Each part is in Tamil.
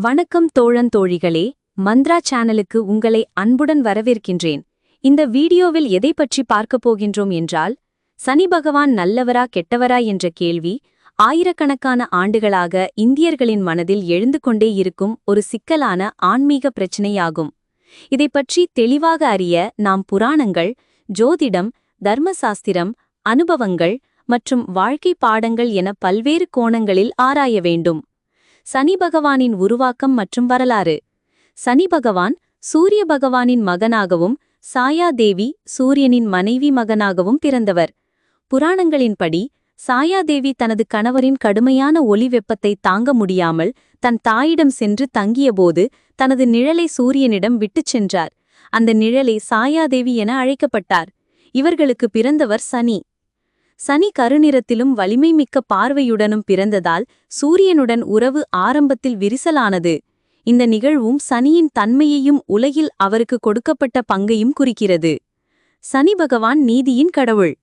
வணக்கம் தோழன் தோழிகளே மந்த்ரா சேனலுக்கு உங்களை அன்புடன் வரவேற்கின்றேன். இந்த வீடியோவில் எதை பற்றி பார்க்கப் போகின்றோம் என்றால் சனி பகவான் நல்லவரா கெட்டவரா என்ற கேள்வி ஆயிரக்கணக்கான ஆண்டுகளாக இந்தியர்களின் மனதில் எழுந்து கொண்டே இருக்கும் ஒரு சிக்கலான ஆன்மீக பிரச்சினையாகும். இதைப் பற்றி தெளிவாக அறிய நாம் புராணங்கள் ஜோதிடம் தர்மசாஸ்திரம் அனுபவங்கள் மற்றும் வாழ்க்கை பாடங்கள் என பல்வேறு கோணங்களில் ஆராய வேண்டும். சனி பகவானின் உருவாக்கம் மற்றும் வரலாறு. சனி பகவான் சூரிய பகவானின் மகனாகவும் சாயாதேவி சூரியனின் மனைவி மகனாகவும் பிறந்தவர். புராணங்களின்படி சாயாதேவி தனது கணவரின் கடுமையான ஒளி வெப்பத்தை தாங்க முடியாமல் தன் தாயிடம் சென்று தங்கியபோது தனது நிழலை சூரியனிடம் விட்டுச் சென்றார். அந்த நிழலை சாயாதேவி என அழைக்கப்பட்டார். இவர்களுக்கு பிறந்தவர் சனி. சனி கருநிறத்திலும் வலிமை மிக்க பார்வையுடனும் பிறந்ததால் சூரியனுடன் உறவு ஆரம்பத்தில் விரிசலானது. இந்த நிகழ்வும் சனியின் தன்மையையும் உலகில் அவருக்கு கொடுக்கப்பட்ட பங்கையும் குறிக்கிறது. சனி பகவான் நீதியின் கடவுள்.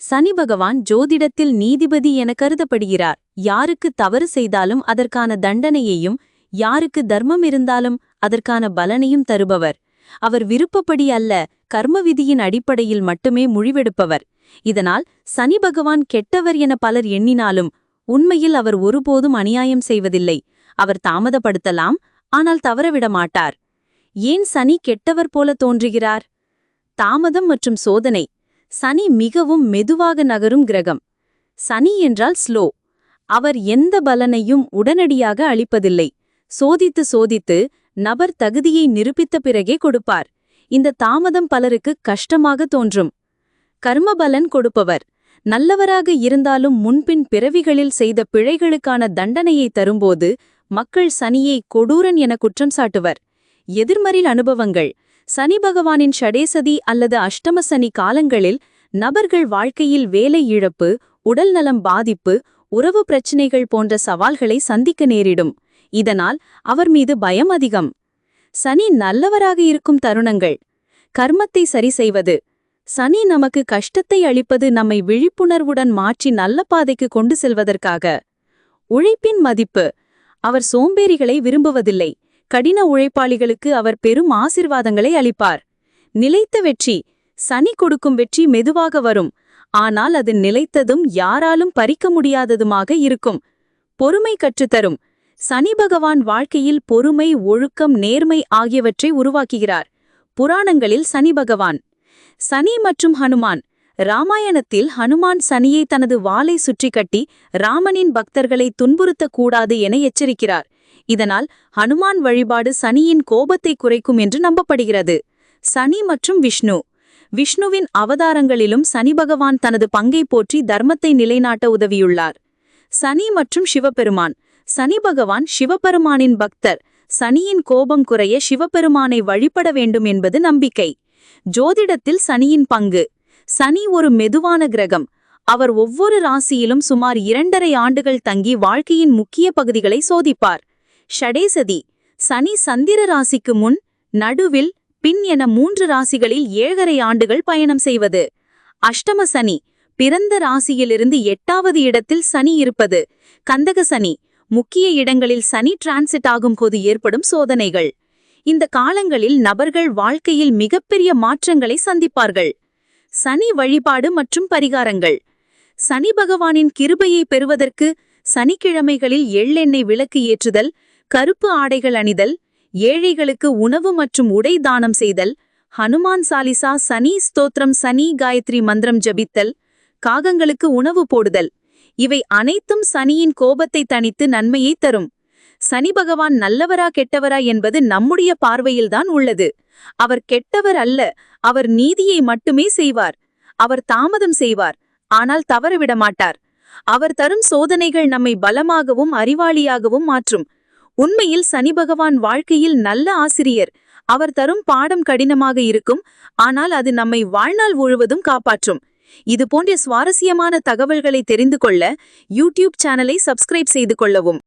சனி பகவான் ஜோதிடத்தில் நீதிபதி என கருதப்படுகிறார். யாருக்கு தவறு செய்தாலும் அதற்கான தண்டனையையும் யாருக்கு தர்மம் இருந்தாலும் அதற்கான பலனையும் தருபவர். அவர் விருப்பப்படி அல்ல கர்ம விதியின் அடிப்படையில் மட்டுமே முடிவெடுப்பவர். இதனால் சனி பகவான் கெட்டவர் என பலர் எண்ணினாலும் உண்மையில் அவர் ஒருபோதும் அநியாயம் செய்வதில்லை. அவர் தாமதப்படுத்தலாம் ஆனால் தவறவிட மாட்டார் ஏன் சனி கெட்டவர் போல தோன்றுகிறார்? தாமதம் மற்றும் சோதனை. சனி மிகவும் மெதுவாக நகரும் கிரகம். சனி என்றால் ஸ்லோ. அவர் எந்த பலனையும் உடனடியாக அளிப்பதில்லை. சோதித்து சோதித்து நபர் தகுதியை நிரூபித்த பிறகே கொடுப்பார். இந்த தாமதம் பலருக்கு கஷ்டமாக தோன்றும். கர்மபலன் கொடுப்பவர். நல்லவராக இருந்தாலும் முன்பின் பிறவிகளில் செய்த பிழைகளுக்கான தண்டனையை தரும்போது மக்கள் சனியை கொடூரன் என குற்றம் சாட்டுவர். எதிர்மறில் அனுபவங்கள். சனி பகவானின் ஷடேசதி அல்லது அஷ்டம சனி காலங்களில் நபர்கள் வாழ்க்கையில் வேலை இழப்பு உடல்நலம் பாதிப்பு உறவு பிரச்சினைகள் போன்ற சவால்களை சந்திக்க நேரிடும். இதனால் அவர் மீது பயம் அதிகம். சனி நல்லவராக இருக்கும் தருணங்கள். கர்மத்தை சரி செய்வது. சனி நமக்கு கஷ்டத்தை அளிப்பது நம்மை விழிப்புணர்வுடன் மாற்றி நல்ல பாதைக்கு கொண்டு செல்வதற்காக. உழைப்பின் மதிப்பு. அவர் சோம்பேறிகளை விரும்புவதில்லை. கடின உழைப்பாளிகளுக்கு அவர் பெரும் ஆசிர்வாதங்களை அளிப்பார். நிலைத்த வெற்றி. சனி கொடுக்கும் வெற்றி மெதுவாக வரும். ஆனால் அது நிலைத்ததும் யாராலும் பறிக்க முடியாததுமாக இருக்கும். பொறுமை கற்றுத்தரும். சனி பகவான் வாழ்க்கையில் பொறுமை ஒழுக்கம் நேர்மை ஆகியவற்றை உருவாக்குகிறார். புராணங்களில் சனி பகவான் சனி மற்றும் ஹனுமான். ராமாயணத்தில் ஹனுமான் சனியை தனது வாளை சுற்றி கட்டி ராமனின் பக்தர்களை துன்புறுத்தக்கூடாது என எச்சரிக்கிறார். இதனால் ஹனுமான் வழிபாடு சனியின் கோபத்தை குறைக்கும் என்று நம்பப்படுகிறது. சனி மற்றும் விஷ்ணு. விஷ்ணுவின் அவதாரங்களிலும் சனி பகவான் தனது பங்கை போற்றி தர்மத்தை நிலைநாட்ட உதவியுள்ளார். சனி மற்றும் சிவபெருமான். சனி பகவான் சிவபெருமானின் பக்தர். சனியின் கோபம் குறைய சிவபெருமானை வழிபட வேண்டும் என்பது நம்பிக்கை. ஜோதிடத்தில் சனியின் பங்கு. சனி ஒரு மெதுவான கிரகம். அவர் ஒவ்வொரு ராசியிலும் சுமார் இரண்டரை ஆண்டுகள் தங்கி வாழ்க்கையின் முக்கிய பகுதிகளை சோதிப்பார். ஷடேசதி சனி சந்திர ராசிக்கு முன் நடுவில் பின் என மூன்று ராசிகளில் ஏழரை ஆண்டுகள் பயணம் செய்வது. அஷ்டம சனி பிறந்த ராசியிலிருந்து எட்டாவது இடத்தில் சனி இருப்பது. கந்தக சனி முக்கிய இடங்களில் சனி டிரான்சிட் ஆகும் போது ஏற்படும் சோதனைகள். இந்த காலங்களில் நபர்கள் வாழ்க்கையில் மிகப்பெரிய மாற்றங்களை சந்திப்பார்கள். சனி வழிபாடு மற்றும் பரிகாரங்கள். சனி பகவானின் கிருபையை பெறுவதற்கு சனிக்கிழமைகளில் எள்ளெண்ணெய் விளக்கு ஏற்றுதல் கருப்பு ஆடைகள் அணிதல் ஏழைகளுக்கு உணவு மற்றும் உடை தானம் செய்தல் ஹனுமான் சாலிசா சனி ஸ்தோத்திரம் சனி காயத்ரி மந்திரம் ஜபித்தல் காகங்களுக்கு உணவு போடுதல். இவை அனைத்தும் சனியின் கோபத்தை தணித்து நன்மையை தரும். சனி பகவான் நல்லவரா கெட்டவரா என்பது நம்முடைய பார்வையில்தான் உள்ளது. அவர் கெட்டவர் அல்ல அவர் நீதியை மட்டுமே செய்வார். அவர் தாமதம் செய்வார் ஆனால் தவறவிட மாட்டார். அவர் தரும் சோதனைகள் நம்மை பலமாகவும் அறிவாளியாகவும் மாற்றும். உண்மையில் சனி பகவான் வாழ்க்கையில் நல்ல ஆசிரியர். அவர் தரும் பாடம் கடினமாக இருக்கும் ஆனால் அது நம்மை வாழ்நாள் முழுவதும் காப்பாற்றும். இது போன்ற சுவாரஸ்யமான தகவல்களை தெரிந்து கொள்ள யூடியூப் சேனலை சப்ஸ்கிரைப் செய்து கொள்ளவும்.